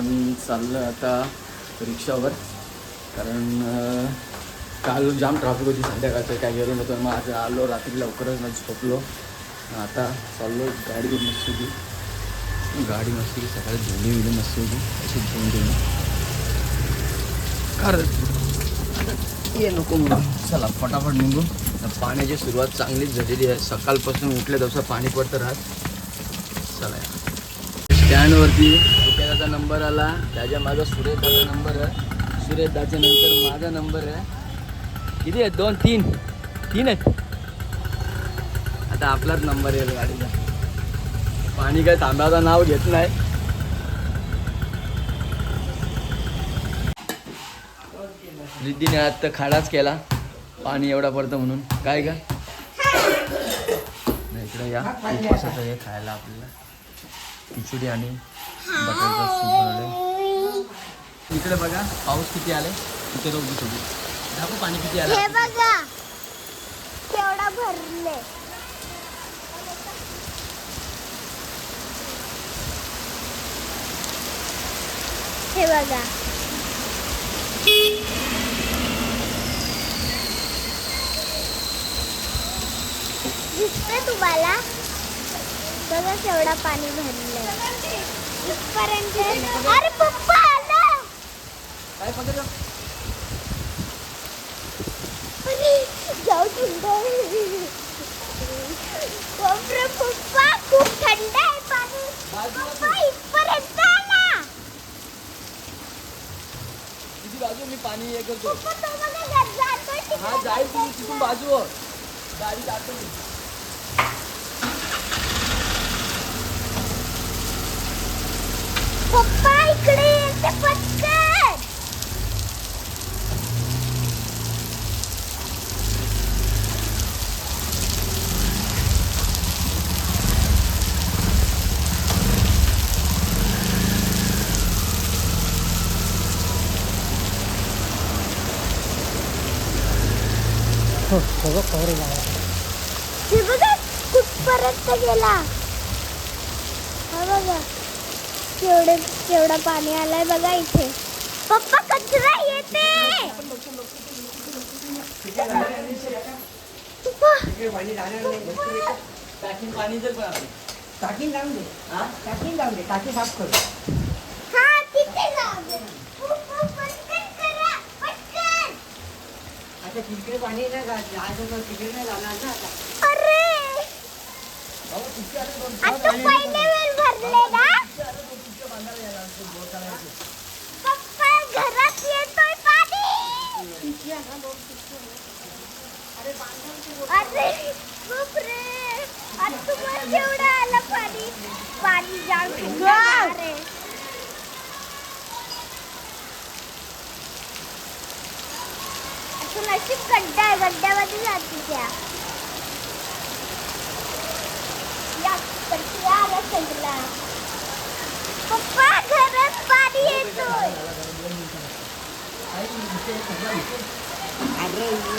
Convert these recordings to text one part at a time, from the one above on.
आपण चाललो आता रिक्षावर. कारण काल जाम ट्रॅफिक होती संध्याकाळचं काय गेलो नव्हतं. मग आज आलो रात्री लवकरच मग झोपलो. आता चाललो गाडी मस्त होती गाडी मस्त होती सकाळी धुणी विणी मस्त होती अशी धुवून धुवून कारण ये नको म्हणून चला फटाफट निघू. पाण्याची सुरुवात चांगलीच झालेली आहे. सकाळपासून उठले तसं पाणी पडतं राहत. चला स्टँडवरती दादाचा नंबर आला. त्याच्या माझा सुरेश नंबर आहे. सुरेश दाच्या नंतर माझा नंबर आहे. किती आहेत? दोन तीन. तीन आहेत. आता आपलाच नंबर येईल गाडीचा. पाणी काय तांब्याचं नाव घेत नाही. रिद्धीने आज तर खाडाच केला. पाणी एवढा पडतं म्हणून. काय का इकडे या. हे खायला आपल्याला. खिचडी आणि बटाट्याचा सूप बनवले इकडे बघा पाऊस किती आले इथे रोग दिसतो दाखव पाणी किती हे आलं बघा केवढा भरले हे बघा. दिसतंय तुम्हाला? बघा केवढा पाणी भरलंय. इथपर्यंत अरे पप्पा काय पकडलं अरे, जाऊ थंड बापरे पप्पा खूप थंड आहे पाणी पप्पा इथपर्यंत आला बाजू मी पाणी हे करतो पप्पा तो बघा जातोय हा जाईल तुम्ही तिथून बाजू गाडी जातो मी पप्पा इकडे येते पटकन हे बघा कुठपर्यंत गेला हा बघा केवढे केवढा पाणी आलाय बघा इथे. पप्पा कचरा येते. टाकीन पाणी लावून दे टाकीन लावून दे टाकी साफ करू हा तिथे जाऊ दे. आता तिकडे पाणी नाही का आज तिकडे नाही जाणार ना आता अरे. आता पहिले वेळ भरले ya. Ya bertiara sebelah. Papa keren padi itu? Ada ini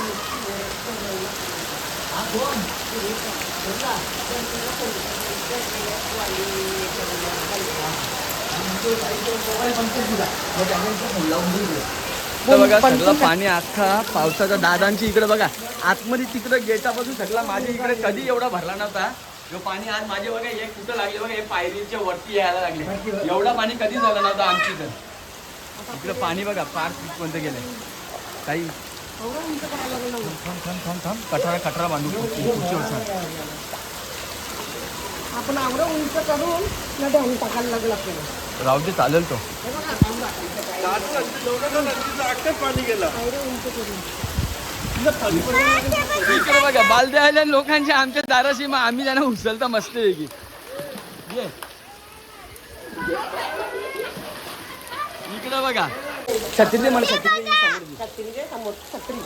Abon, sebelah, dan sebelah pun, dan sebelah pun, dan sebelah pun, dan sebelah pun, dan sebelah pun, dan sebelah pun, dan sebelah pun, बघा सगळं पाणी अख्खा पावसाचा दादांची इकडे बघा. आतमध्ये तिकडे गेटापासून सगळा माझ्या इकडे कधी एवढा भरला नव्हता. जो पाणी आज माझे बघा हे कुठं लागले बघा हे पायरीच्या वरती यायला लागले. एवढा पाणी कधी झालं नव्हतं आमची तर इकडे पाणी बघा पार कोणतं गेलंय काही थांब थांब थांब थांब. कठरा कठरा बांधू आपण आवडं उंच करून न देऊन टाकायला लागलं आपल्याला राहू दे चालेल तो. इकडे बघा बालद्या आल्या लोकांच्या आमच्या दाराशी मग आम्ही त्यांना उचलता मस्त आहे की. ये. इकडे बघा. छत्री दे मला छत्री दे, छत्री दे. समोर छत्री.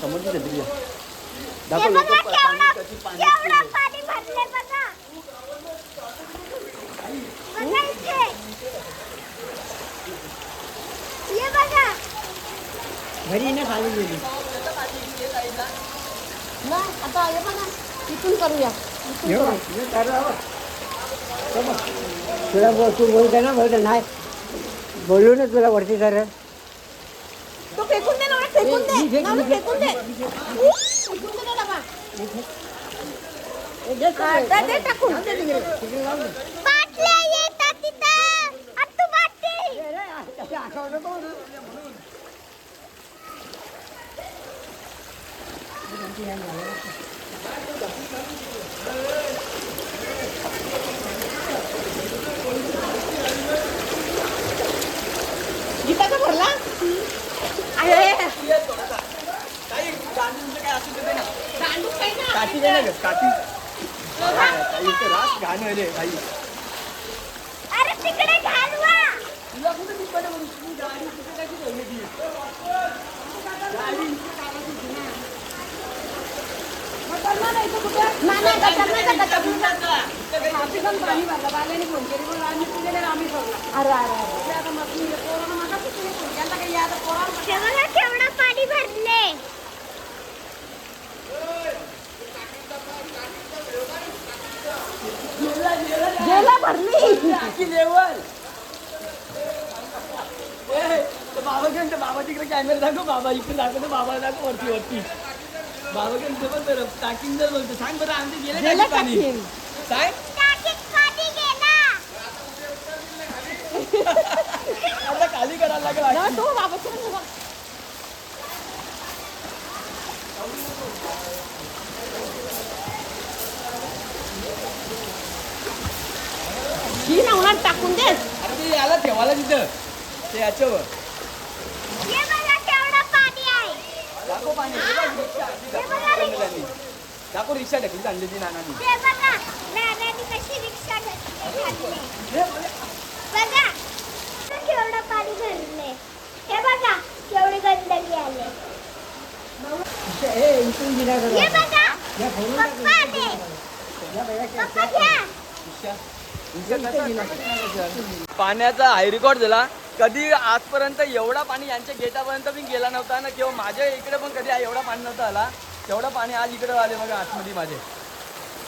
समोरची छत्री आहे. हे दाखव बघा लोकं पा- पाणी केवढा कशी पाणी केवढा पितात. पाणी भरले बघा बघा इथे हे बघा. घरी ना खाली गेली ना आता हे बघा इथून करूया. तुला बोल- तू बोलते ना बोलते नाही बोलू ना तुला वरती कर तो फेकून दे नवरा फेकून मी दे फेक- नवरा मी फेक- फेकून दे फेकून दे ना डबा आता दे टाकून गीताचा भरला? अरे काठी नाही ना. काठी घाण रे काही अरे तिकडे घालवा नाना गटारनं का गटारनं? अरे अरे अरे बघा केवढं पाणी भरले गेला भरली बाबा घेऊन बाबा तिकडे कॅमेरा दाखव बाबा इकडे दाखवतो बाबा दाखव वरती वरती. बाबा घेऊन पण बरं टाकीन जर बोलतो सांग बरं आमचे गेले पाणी गेला आता खाली करायला लागला तो बाबा ही नवणार टाकून दे. अरे ते याला ठेवायला तिथं. ते याच्यावर हे बघा केवढं पाणी आहे दाखव पाणी हे बघ, रिक्षा, ती हे दाखव बघा रे. मुलांनी. दाखव रिक्षा ढकली नानानी. हे बघा नानाने कशी रिक्षा घातली बघा. केवढं पाणी भरले हे बघा केवढी गंदगी आले ए इथून दिला हे बघा पप्पा आले. पप्पा घ्या. पाण्याचा हाय रेकॉर्ड झाला. कधी आजपर्यंत एवढा पाणी यांच्या गेटापर्यंत पण गेला नव्हता ना किंवा माझ्या इकडे पण कधी एवढा पाणी नव्हतं आला. तेवढा पाणी आज इकडे आले बघा आतमध्ये माझे.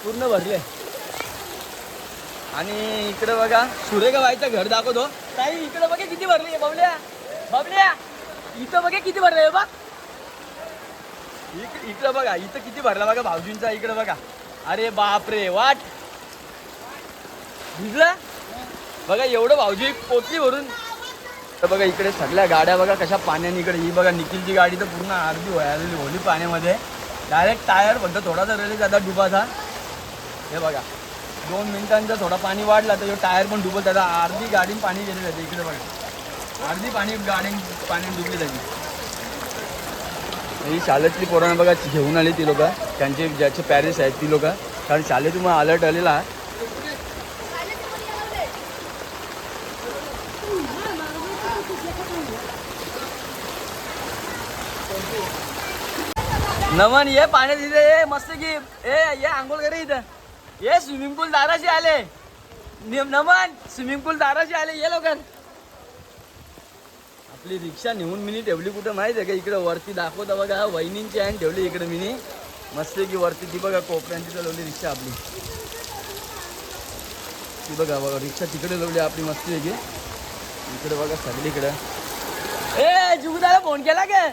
पूर्ण भरले. आणि इकडे बघा सुरेगाबाईचं घर दाखवतो. ताई इकडे बघा किती भरली बबल्या. बबल्या इथं बघा किती भरले बघ. इक- इकडं बघा इथं किती भरला बघा भाऊजींचा इकडे बघा. अरे बापरे वाट. भिजला? बघा एवढं भाऊजी पोटली भरून तर बघा इकडे सगळ्या गाड्या बघा कशा पाण्याने इकडे ही बघा निखिलची गाडी तर पूर्ण अर्धी व्हायला होली पाण्यामध्ये. डायरेक्ट टायर फक्त थोडासा रेल्वे जाता डुबाचा. हे बघा दोन मिनिटांचा थोडा पाणी वाढला तर टायर पण डुबत त्याचा अर्धी गाडी पाणी गेली जाते इकडे बघा. अर्धी पाणी गाडी पाणी डुबली त्याची. ही शाळेतली पोरांना बघा घेऊन आली ती लोक. त्यांचे ज्याचे पॅरेंट्स आहेत ती लोक. कारण शाळेतून मग अलर्ट आलेला. नमन ये पाण्यात इथे ये मस्त की ए ये आंघोळ करे इथं. ये स्विमिंग पूल दाराशी आले. नमन स्विमिंग पूल दाराशी आले ये लोक आपली रिक्षा नेऊन मिनी ठेवली कुठं माहिती आहे का? इकडं वरती दाखवता बघा वहिनींची आहे ठेवली इकडे मिनी. मस्त की वरती ती बघा कोपऱ्यांची चालवली रिक्षा आपली. ती बघा बघा रिक्षा तिकडे लावली आपली मस्ती आहे की. इकडे बघा सगळीकडे. ए जुगदाला फोन केला के?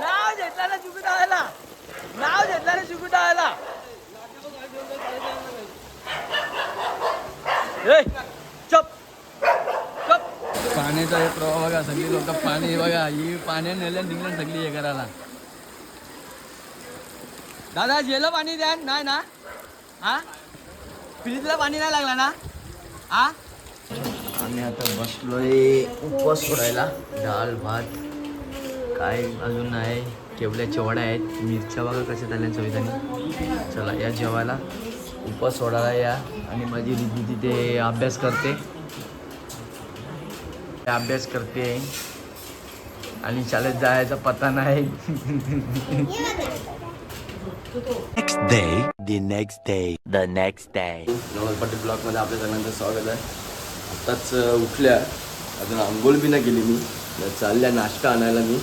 नाव घेतला ना जुगुदाला नाव घेतला ना चप. चप. पाण्याचा हे प्रवाह बघा सगळी लोक पाणी बघा. ही पाण्याने नेलं निघलं सगळी हे करायला दादा जेलं पाणी द्या नाही ना? हा? फ्रीजला पाणी नाही लागला ना? हा? आम्ही आता बसलोय उपवास सोडायला. डाळ भात. काय अजून आहे? केवल्याच्या वड्या आहेत मिरच्या बघा कशा झाल्या चवितानी चला या जेवायला. उपवास सोडायला या आणि माझी रिद्धी तिथे अभ्यास करते. अभ्यास करते. आणि शाळेत जायचा पत्ता नाही. Next day, the next day, the next day. नवल पाटील ब्लॉकमध्ये आपल्या सगळ्यांचं स्वागत आहे. आत्ताच उठल्या. अजून आंघोळ बी नाही केली मी. तर चालल्या नाश्ता आणायला मी.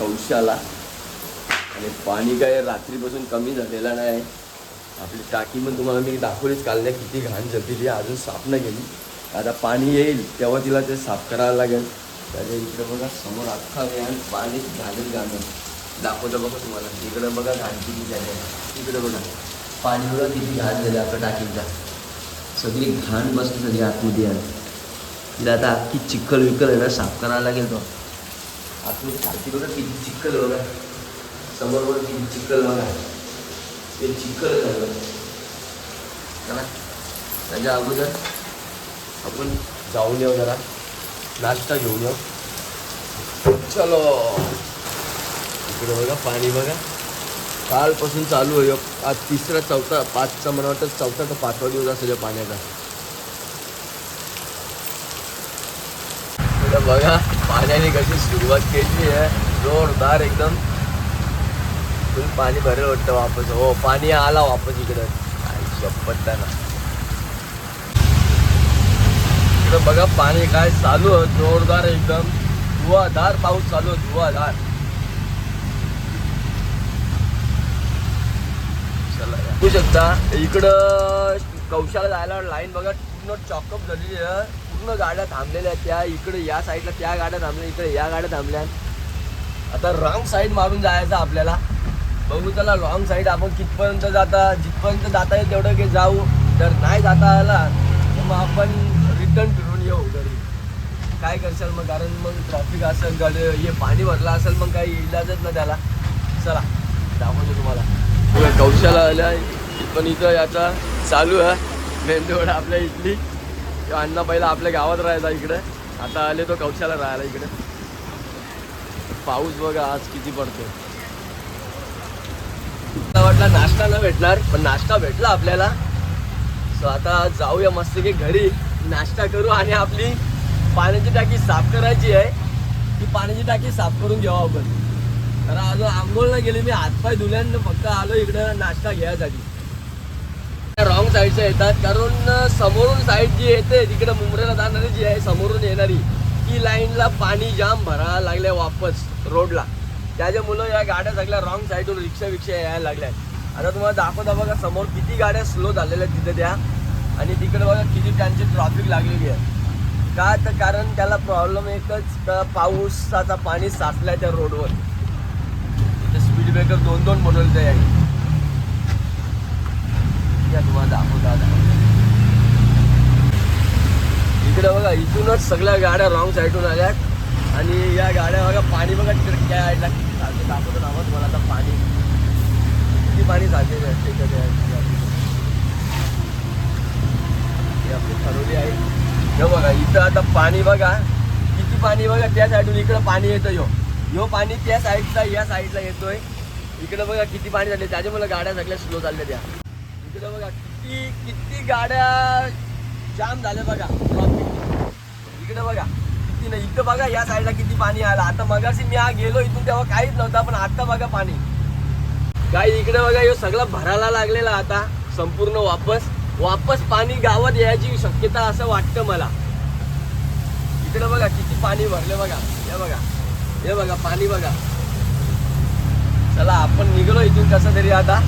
कौशाला आणि पाणी काय रात्रीपासून कमी झालेलं नाही. आपली टाकी पण तुम्हाला मी दाखवलीच काढल्या किती घाण जगलेली अजून साफ नाही केली आता पाणी येईल तेव्हा तिला ते साफ करायला लागेल. त्याच्या इकडे बघा समोर अख्खा व्यान पाणी घालत घालून दाखवतं बघा तुम्हाला. इकडे बघा घाण किती झाली इकडे बघा. पाणी बघा किती घाण झालं आपल्या टाकीचा. सगळी घाण बसली सगळी आतमध्ये. आली तिला आता अख्खी चिखल विकल आहे ना साफ करायला लागेल तो. आतमध्ये टाकी बघा किती चिखल बघा. समोर बघा किती चिखल बघा. ते चिखल झालं चला त्याच्या अगोदर आपण जाऊन येऊ जरा. नाश्ता घेऊन येऊ. चलो. इकडे बघा पाणी बघा. कालपासून चालू आहे. आज तिसरा चौथा पाचचा मला वाटतं. चौथा का पाचवा दिवस असेल पाण्याचा. बघा. पाण्याने कशी सुरुवात केली आहे जोरदार एकदम. फुल पाणी भरेल वाटतं वापस. हो पाणी आला वापस इकडं. काय शपथ ना. इकडं बघा पाणी काय चालू आहे. जोरदार एकदम. धुवाधार पाऊस चालू आहे धुवाधार. चला बघू शकता इकडं कौशाला जायला लाईन बघा पूर्ण चॉकअप झालेली आहे. पूर्ण गाड्या थांबलेल्या आहेत त्या. इकडे या साईडला त्या गाड्या थांबल्या इकडे या गाड्या थांबल्या आता रॉंग साईड मारून जायचं आपल्याला. बघू चला रॉंग साईड आपण कितपर्यंत जाता जिथपर्यंत जाता येईल तेवढं की जाऊ. जर नाही जाता आला तर मग आपण रिटर्न फिरून येऊ घरी. काय करशाल मग? कारण मग ट्रॅफिक असेल गाडी हे पाणी भरलं असेल मग काही इलाजच ना त्याला. चला दाखवतो तुम्हाला. कौशाला आल्या पण इथं याचा चालू आहे. मेंदूवडा आपल्या इथली अण्णा पहिला आपल्या गावात राहायचा इकडे. आता आले तो कवशाला राहायला इकडे. पाऊस बघा आज किती पडतो मला वाटलं नाश्ता न भेटणार पण नाश्ता भेटला आपल्याला. सो आता जाऊया मस्त की घरी. नाश्ता करू आणि आपली पाण्याची टाकी साफ करायची आहे. ती पाण्याची टाकी साफ करून घेऊ आपण. तर अजून आंघोळ नाही मी हातपाय धुल्यानं फक्त आलो इकडं नाश्ता घ्यायसाठी. रॉंग साईडच्या येतात. कारण समोरून साईड जी येते तिकडे मुंबईला जाणारी जी आहे समोरून येणारी ती लाईनला पाणी जाम भरायला लागल्या वापस रोडला. त्याच्यामुळं या गाड्या सगळ्या रॉंग साईडून रिक्षा विक्षा यायला लागल्यात. आता तुम्हाला दाखवता बघा समोर किती गाड्या स्लो झालेल्या आहेत तिथे त्या. आणि तिकडे बघा किती त्यांची ट्रॉफिक लागलेली आहे. का तर कारण त्याला प्रॉब्लेम एकच का पावसाचा पाणी साचलाय त्या रोडवर तिथे स्पीड ब्रेकर दोन दोन बनवले त्या या तुम्हाला दाखवता इकडे बघा इथूनच सगळ्या गाड्या रॉंग साईडून आल्यात. आणि या गाड्या बघा पाणी बघा तिकडे काय आहे दाखवतो दाखवतो नावा तुम्हाला आता पाणी. किती पाणी चालते हे आपली ठरवली आहे. हे बघा इथं आता पाणी बघा. किती पाणी बघा त्या साईडून इकडं पाणी येतं यो. यो पाणी त्या साईडचा या साईडला येतोय. इकडं बघा किती पाणी झाले त्याच्यामुळे गाड्या सगळ्या स्लो चालल्या त्या. इकडे बघा किती किती गाड्या जाम झाल्या बघा. ट्रॉफिक इकडे बघा किती नाही इथं बघा या साईडला किती पाणी आलं. आता मगाशी मी हा गेलो इथून तेव्हा काहीच नव्हतं पण आता बघा पाणी. काय इकडे बघा हे सगळं भरायला लागलेला आता संपूर्ण वापस. वापस पाणी गावात यायची शक्यता असं वाटतं मला. इकडे बघा किती पाणी भरले बघा. हे बघा हे बघा पाणी बघा. चला आपण निघलो इथून कसं तरी आता.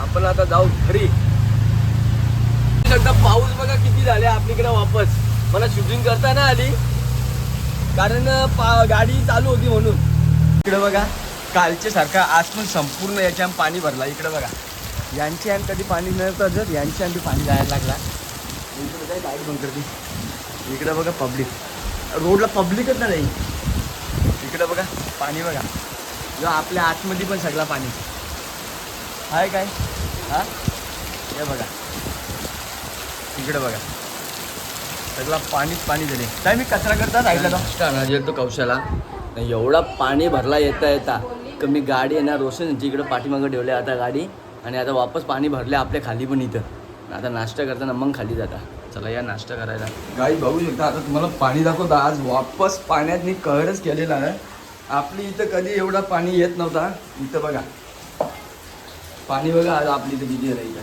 आपण आता जाऊ घरी. एकदा पाऊस बघा किती झाले आपल्याकडे वापस. मला शूटिंग करता ना आली कारण पा- गाडी चालू होती म्हणून. इकडे बघा कालच्या सारखा आज पण संपूर्ण याच्या पाणी भरला. इकडे बघा. यांची आणि कधी पाणी नव्हतं जर यांची आणि पाणी जायला लागला. इकडे काय गाडी बंद करते? इकडे बघा पब्लिक रोडला पब्लिकच नाही. इकडे बघा पाणी बघा. जो आपल्या आतमध्ये पण सगळा पाणी. आहे काय? हा? हे बघा. इकडे बघा. सगळा पाणीच पाणी झाले. काय मी कचरा करता नाश्ता आणायला गेलो कौशाला. एवढा पाणी भरला येता येता. का मी गाडी आहे ना रोशन इकडे पाठीमागं ठेवले आता गाडी. आणि आता वापस पाणी भरले आपल्या खाली पण इथं. आता नाश्ता करताना मग खाली जाता. चला या नाश्ता करायला. गाई बघू शकता आता तुम्हाला पाणी दाखवता. आज वापस पाण्यात मी कहरच केलेला आहे. आपली इथं कधी एवढा पाणी येत नव्हता. इथं बघा. पाणी बघा आज आपली तर किती राहील.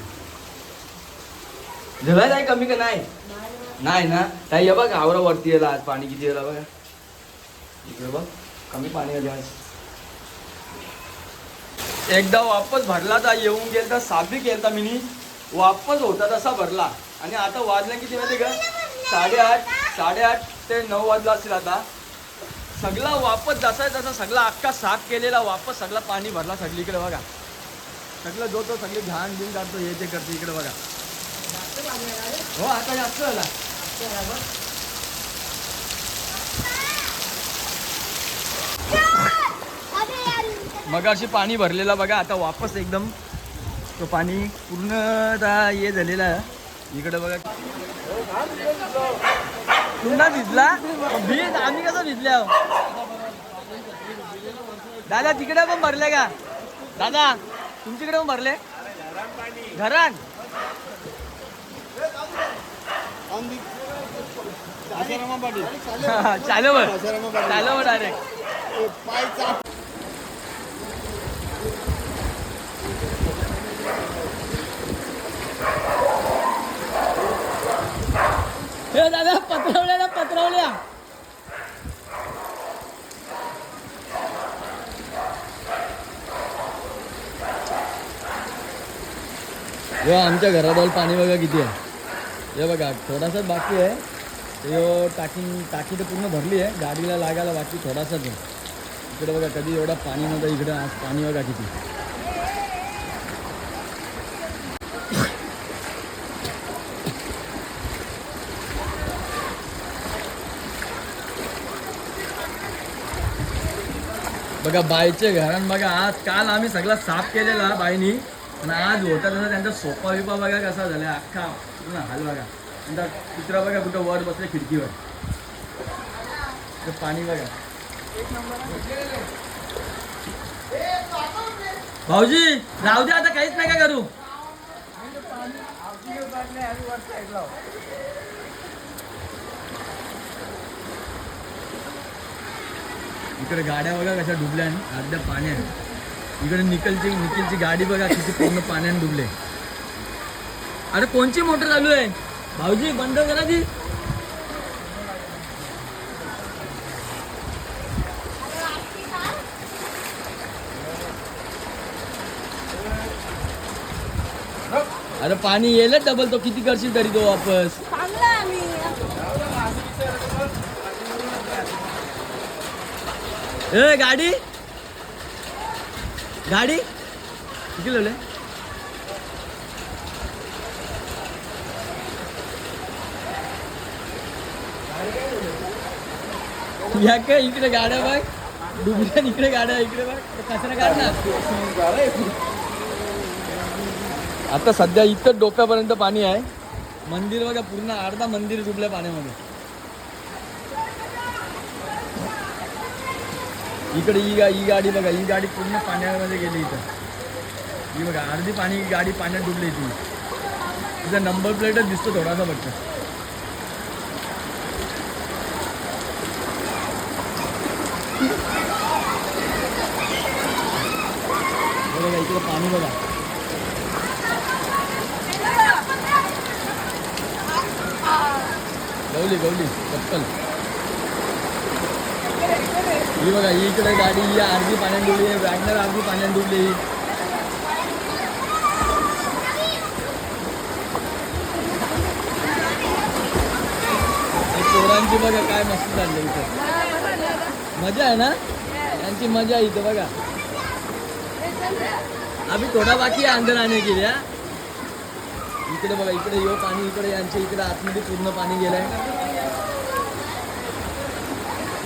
झालाय नाही कमी का नाही? नाही ना? ताई हे बघ आवरा वरती यायला आज पाणी किती यायला बघा. इकडे बघ कमी पाणी आले आज. एकदा वापस भरला तर येऊन गेल तर साबी केलता मिनी. वापस होता तसा भरला. आणि आता वाजला किती माहिती का? साडेआठ साडेआठ ते नऊ वाजला असेल आता. सगळा वापस जसा तसा सगळा अख्खा साफ केलेला वापस सगळा पाणी भरला सगळीकडे बघा. सगळं जो तो सगळे घाण बिन काढतो हे ते करतो. इकडे बघा. हो आता जास्त झाला. मग अशी पाणी भरलेला बघा आता वापस एकदम तो पाणी पूर्ण हे झालेला आहे. इकडे बघा. पुन्हा भिजला? भीज आम्ही कसं भिजल्या दादा तिकडे पण भरले का? दादा तुमच्याकडे भरले घरात चालू चालू डायरेक्ट हे दादा पत्रवल्या ना पत्रवल्या हे आमच्या घराजवळ पाणी बघा किती आहे. हे बघा, थोडासाच बाकी आहे. ते टाकी टाकी तर पूर्ण भरली आहे. गाडीला लागायला बाकी थोडासाच आहे. इकडे बघा, कधी एवढा पाणी नव्हतं इकडे. आज पाणी बघा किती. बघा, बाईचे घरात बघा, आज काल आम्ही सगळा साफ़ केलेला बाईनी. आणि आज होता तसा त्यांचा सोफा बिपा बघा कसा झाला अख्खा पूर्ण हाल बघा. नंतर कुत्रा बघा कुठं वर बसले खिडकीवर. ते पाणी बघा. भाऊजी राहू दे आता काहीच नाही का करू. इकडे गाड्या बघा कशा डुबल्या अर्ध्या पाण्यात. इकडे निकलची निखिलची गाडी बघा किती पूर्ण पाण्याने डुबले. अरे कोणची मोटर चालू आहे? भाऊजी बंद करा ती. अरे पाणी येईल डबल तो. किती करशील तरी तो वापस? ए गाडी? गाडी? किती लावले? या काय इकडे गाड्या बघ डुबल्या इकडे गाड्या इकडे बघ कचरा काढ ना आता सध्या इथं डोक्यापर्यंत पाणी आहे. मंदिर बघा पूर्ण अर्धा मंदिर डुबल्या पाण्यामध्ये. इकडे ही गा ही गाडी बघा ही गाडी पूर्ण पाण्यामध्ये गेली इथं. ही बघा अर्धी पाणी गाडी पाण्यात डुबली ती तिचा नंबर प्लेटच दिसतो थोडासा फक्त. बघा इकडं पाणी बघा. गवली गवली चप्पल. ही बघा ही इकडे गाडी ही अर्धी पाण्यात डुबली आहे वॅगनर अर्धी पाण्यात डुबली चोरांची पोरांची बघा काय मस्त चाललं इथं. मजा आहे ना? यांची मजा आहे इथं बघा. आम्ही थोडा बाकी आहे अंदर आणे की इकडे बघा इकडे यो पाणी इकडे यांच्या इकडे आतमध्ये पूर्ण पाणी गेलंय.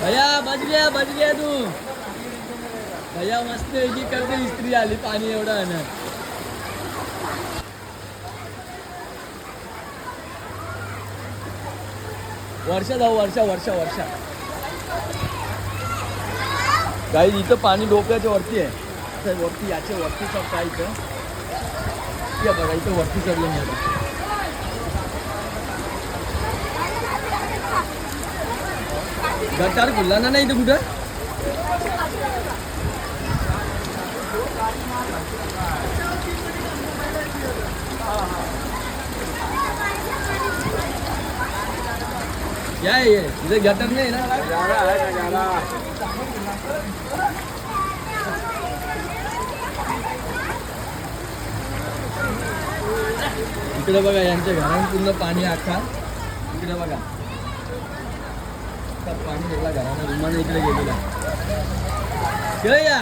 भैया बच गया बच गया तू. भैया मस्त की करते इस्त्री आली पाणी एवढं आहे ना वर्षा जाऊ वर्षा वर्षा वर्षा. काही इथं पाणी डोक्याच्या वरती आहे. वरती याच्या वरती काय इथं? बघा इथं वरती चढलं मी गटार खुल्ला ना नाही इथं कुठं? या ये. इथं गटर नाही ना? इकडे बघा यांच्या घरात पूर्ण पाणी आखा. इकडे बघा. पाणी इकडे गेलेला खेळ या.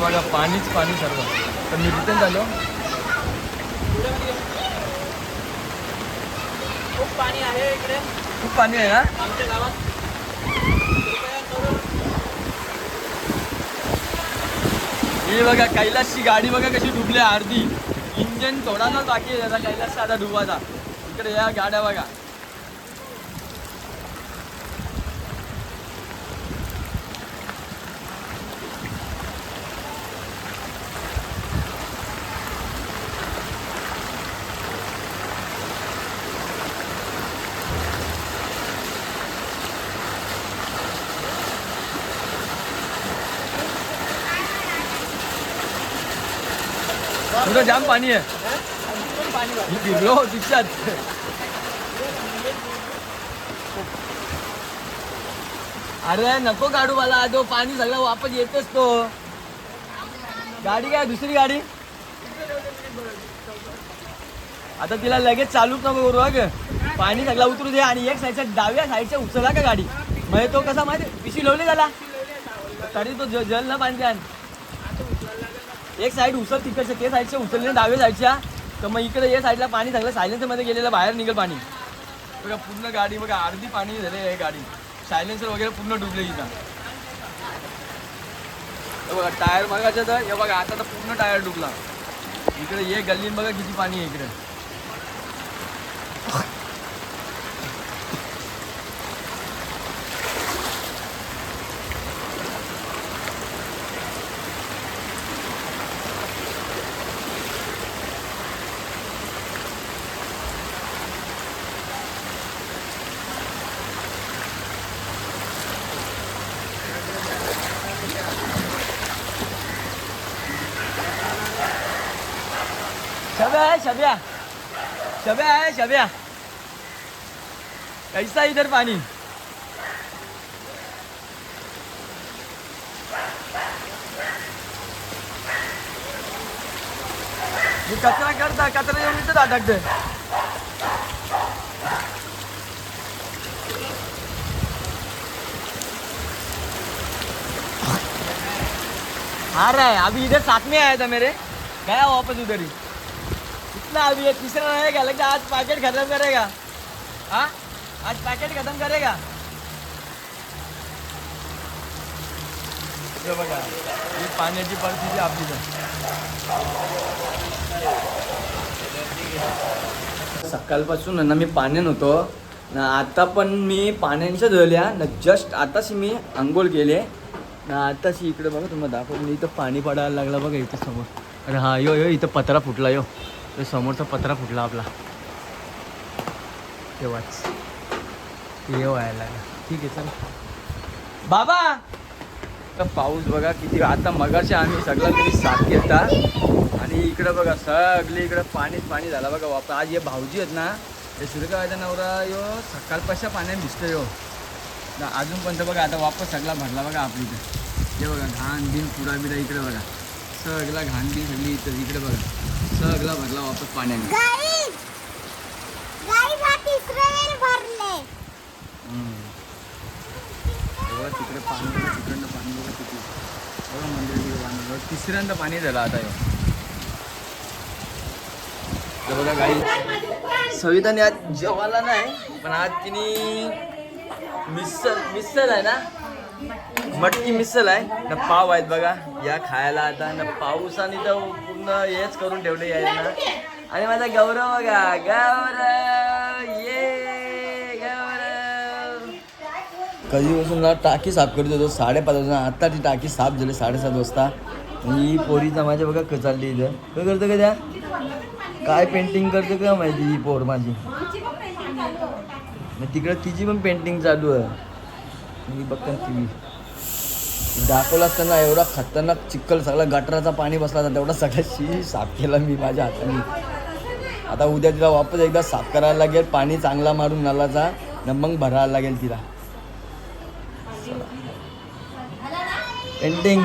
बघ पाणीच पाणी सर्व. तर मी रिटर्न झालो. खूप पाणी आहे इकडे. खूप पाणी आहे ना आमच्या गावात. ही बघा कैलासची गाडी बघा कशी डुबली अर्धी. इंजन थोडासा बाकी आहे त्याचा कैलासचा आता धुवाचा. इकडे या गाड्या बघा. तुझं जाम पाणी आहे. फिरलो दिसतात. अरे नको काढू मला. तो पाणी सगळं वापस येतच तो. गाडी काय दुसरी गाडी? आता तिला लगेच चालूच नको करू अग पाणी सगळं उतरू दे आणि एक साईडच्या डाव्या साईडच्या उचला का गाडी? म्हणजे तो कसा माहिती पिशी लावली त्याला? तरी तो जल ना पाणी द्यान एक साईड उचल तिकडच्या ते साईडच्या उचलले डावे डाव्या साईडच्या तर मग इकडे या साईडला पाणी चांगलं सायलेन्सरमध्ये गेलेलं बाहेर निघेल पाणी. बघा पूर्ण गाडी बघा अर्धी पाणी झाले आहे गाडी. सायलेन्सर वगैरे पूर्ण डुबले इथं. बघा टायर बघायचं तर हे बघा आता तर पूर्ण टायर डुबला. इकडे ये गल्लीन बघा किती पाणी आहे इकडे. है शब्या शब्या है शब्या कैसा इधर पानी मी कचरा करता कचरा येऊन अटकते आ रहा है अभी इधर साथ में आया था मेरे गया वापस उधर ही ना अभी ये तीसरा रहेगा लगता आज पैकेट खत्म करेगा। हाँ? आज पैकेट खत्म करेगा। हे बघा ही पाण्याची परिस्थिती आपली सकाळपासून ना मी पाण्यान होतो ना आता पण मी पाण्याच्या धुल्या ना जस्ट आताच मी आंघोळ केले. ना आताच इकडे बघा तुम्हाला दाखवतो. इथं पाणी पडायला लागलं बघा इथं समोर. अरे हा यो यो इथं पत्रा फुटला यो. तो समोरचा पत्रा फुटला आपला. तेव्हाच. ये व्हायला लागला. ठीक आहे चल. बाबा! तर पाऊस बघा किती आता मगाशी आम्ही सगळं तरी साथ केला आणि इकडं बघा सगळे इकडं पाणीच पाणी झालं बघा वापस आज हे भाऊजी आहेत ना हे सूर्यकाळाचा नवरा यो सकाळपाशा पाण्यात दिसतो यो. ना अजून पण बघा आता वापस सगळा भरला बघा आपली इथे. हे बघा घाण बिन पुरा बिरा इकडे बघा. सगळा घाण बिन सगळी इथं इकडे बघा. सगळा भरला वापस पाण्याने. हा तिकडे पाणी तिकडनं पाणी बघा किती. बघा मंदिर पाणी. तिसऱ्यांदा पाणी झालं आता. तर बघा गाई सविताने आज जेवायला नाही पण आज तिने मिसल मिसल आहे ना? मटकी मिसल आहे. ना पाव आहेत बघा. या खायला आता ना पाऊसाने तर पूर्ण हेच करून ठेवले यायला आणि माझा गौरव बघा. गौरव! ये! गौरव! कधीपासून ना टाकी साफ करत होतो. साडेपाच वाजता. आता ती टाकी साफ झाली साडेसात वाजता. ही पोरीचा माझ्या बघा क चालली इथं. काय करतं का त्या? काय पेंटिंग करते का माहिती ही पोर माझी? मग तिकडं तिची पण पेंटिंग चालू आहे. मी बघता टी व्ही दाखवला असताना एवढा खतरनाक चिखल सगळा गटराचा पाणी बसला होता तेवढा सगळा शी साफ केला मी माझ्या हाताने. आता उद्या तिला वापस एकदा साफ करायला लागेल पाणी चांगला मारून नलाचा न मग भरायला लागेल तिला. पेंटिंग